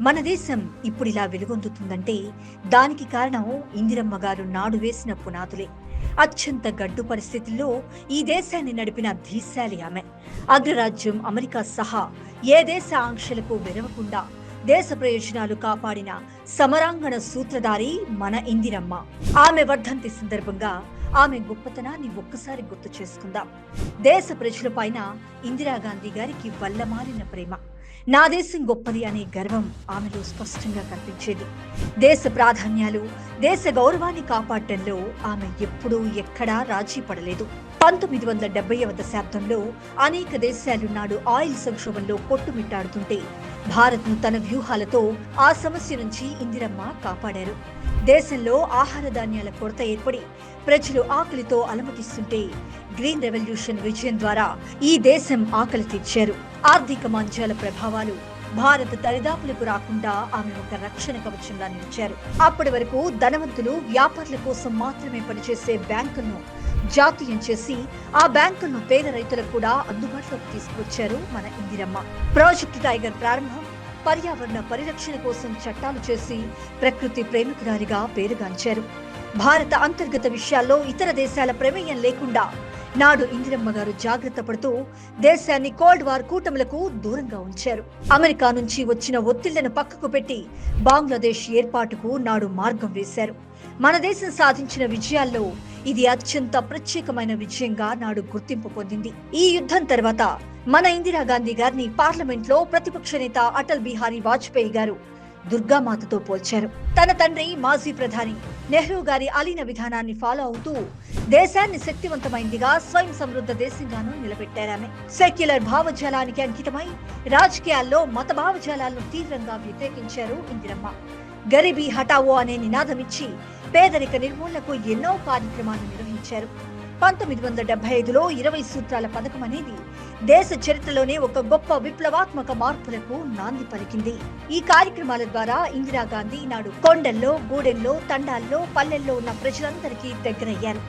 మన దేశం ఇప్పుడు ఇలా వెలుగొందుతుందంటే దానికి కారణం ఇందిరమ్మ గారు నాడు వేసిన పునాదులే. అత్యంత గడ్డు పరిస్థితుల్లో ఈ దేశాన్ని నడిపిన ధీశాలి ఆమె. అగ్రరాజ్యం అమెరికా సహా ఏ దేశ ఆంక్షలకు వెరవకుండా దేశ ప్రయోజనాలు కాపాడిన సమరాంగణ సూత్రధారి మన ఇందిరమ్మ. ఆమె వర్ధంతి సందర్భంగా ఆమె గొప్పతనాన్ని ఒక్కసారి గుర్తు చేసుకుందాం. దేశ ప్రజలపైన ఇందిరాగాంధీ గారికి వల్లమారిన ప్రేమ. నా దేశం గొప్పది అనే గర్వం ఆమెలో స్పష్టంగా కనిపించేది. దేశ ప్రాధాన్యాలు దేశ గౌరవాన్ని కాపాడటంలో ఆమె ఎప్పుడూ ఎక్కడా రాజీ పడలేదు. పంతొమ్మిది వందల డెబ్బైవ దశాబ్దంలో అనేక దేశాలు నాడు ఆయిల్ సంక్షోభంలో కొట్టుమిట్టాడుతుంటే భారత్ను తన వ్యూహాలతో ఆ సమస్య నుంచి ఇందిరమ్మ కాపాడారు. దేశంలో ఆహార ధాన్యాల కొరత ఏర్పడి ప్రజలు ఆకలితో అలమటిస్తుంటే గ్రీన్ రెవల్యూషన్ విజయం ద్వారా ఈ దేశం ఆకలి తీర్చారు. ఆర్థిక మాంద్యాల ప్రభావాలు భారత దరిదాపులకు రాకుండా ఆమె ఒక రక్షణ కవచంగా నిలిచారు. అప్పటి వరకు ధనవంతులు వ్యాపారుల కోసం మాత్రమే పనిచేసే బ్యాంకులను జాతీయం చేసి ఆ బ్యాంకులను పేద రైతులకు కూడా అందుబాటులోకి తీసుకొచ్చారు మన ఇందిరమ్మ. ప్రాజెక్టు టైగర్ ప్రారంభం పర్యావరణ పరిరక్షణ కోసం చట్టాలు చేసి ప్రకృతి ప్రేమికురాలిగా పేరుగాంచారు. భారత అంతర్గత విషయాల్లో ఇతర దేశాల ప్రమేయం లేకుండా నాడు ఇందిరమ్మ గారు జాగ్రత్త పడుతూ దేశాన్ని కోల్డ్ వార్ కూటములకు దూరంగా ఉంచారు. అమెరికా నుంచి వచ్చిన ఒత్తిళ్ళను పక్కకు పెట్టి బంగ్లాదేశ్ ఏర్పాటుకు నాడు మార్గం వేశారు. మన దేశం సాధించిన విజయాల్లో ఇది అత్యంత ప్రత్యేకమైన విజయంగా నాడు గుర్తింపు పొందింది. ఈ యుద్ధం తర్వాత మన ఇందిరాగాంధీ గారిని పార్లమెంట్లో ప్రతిపక్ష నేత అటల్ బిహారీ వాజ్పేయి గారు దుర్గామాతతో పోల్చారు. తన తండ్రి మాజీ ప్రధాని నెహ్రూ గారి అలీన విధానాన్ని ఫాలో అవుతూ దేశాన్ని శక్తివంతమైందిగా స్వయం సమృద్ధ దేశంగాను నిలబెట్టారామె సెక్యులర్ భావజాలానికి అంకితమై రాజకీయాల్లో మత భావజాలాలను తీవ్రంగా వ్యతిరేకించారు ఇందిరమ్మ. గరీబీ హటావో అనే నినాదమిచ్చి పేదరిక నిర్మూలనకు ఎన్నో కార్యక్రమాలు నిర్వహించారు. పంతొమ్మిది వందల డెబ్బై ఐదులో ఇరవై సూత్రాల పథకం అనేది దేశ చరిత్రలోనే ఒక గొప్ప విప్లవాత్మక మార్పులకు నాంది పలికింది. ఈ కార్యక్రమాల ద్వారా ఇందిరాగాంధీ నాడు కొండల్లో గూడెల్లో తండాల్లో పల్లెల్లో ఉన్న ప్రజలందరికీ దగ్గరయ్యారు.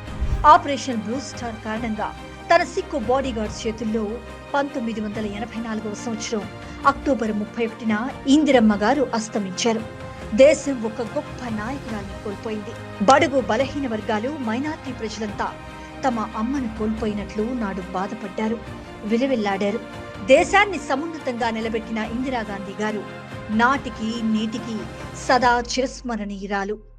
ఆపరేషన్ బ్లూ స్టార్ కారణంగా తన సిక్కు బాడీగార్డ్ చేతుల్లో పంతొమ్మిది వందల ఎనభై నాలుగవ సంవత్సరం అక్టోబర్ ముప్పై ఒకటిన ఇందిరమ్మ గారు అస్తమించారు. దేశం ఒక గొప్ప నాయకురాన్ని కోల్పోయింది. బడుగు బలహీన వర్గాలు మైనార్టీ ప్రజలంతా తమ అమ్మను కోల్పోయినట్లు నాడు బాధపడ్డారు. విలువెల్లాడారు. దేశాన్ని సమున్నతంగా నిలబెట్టిన ఇందిరాగాంధీ గారు నాటికి నేటికి సదా చిరస్మరణీయురాలు.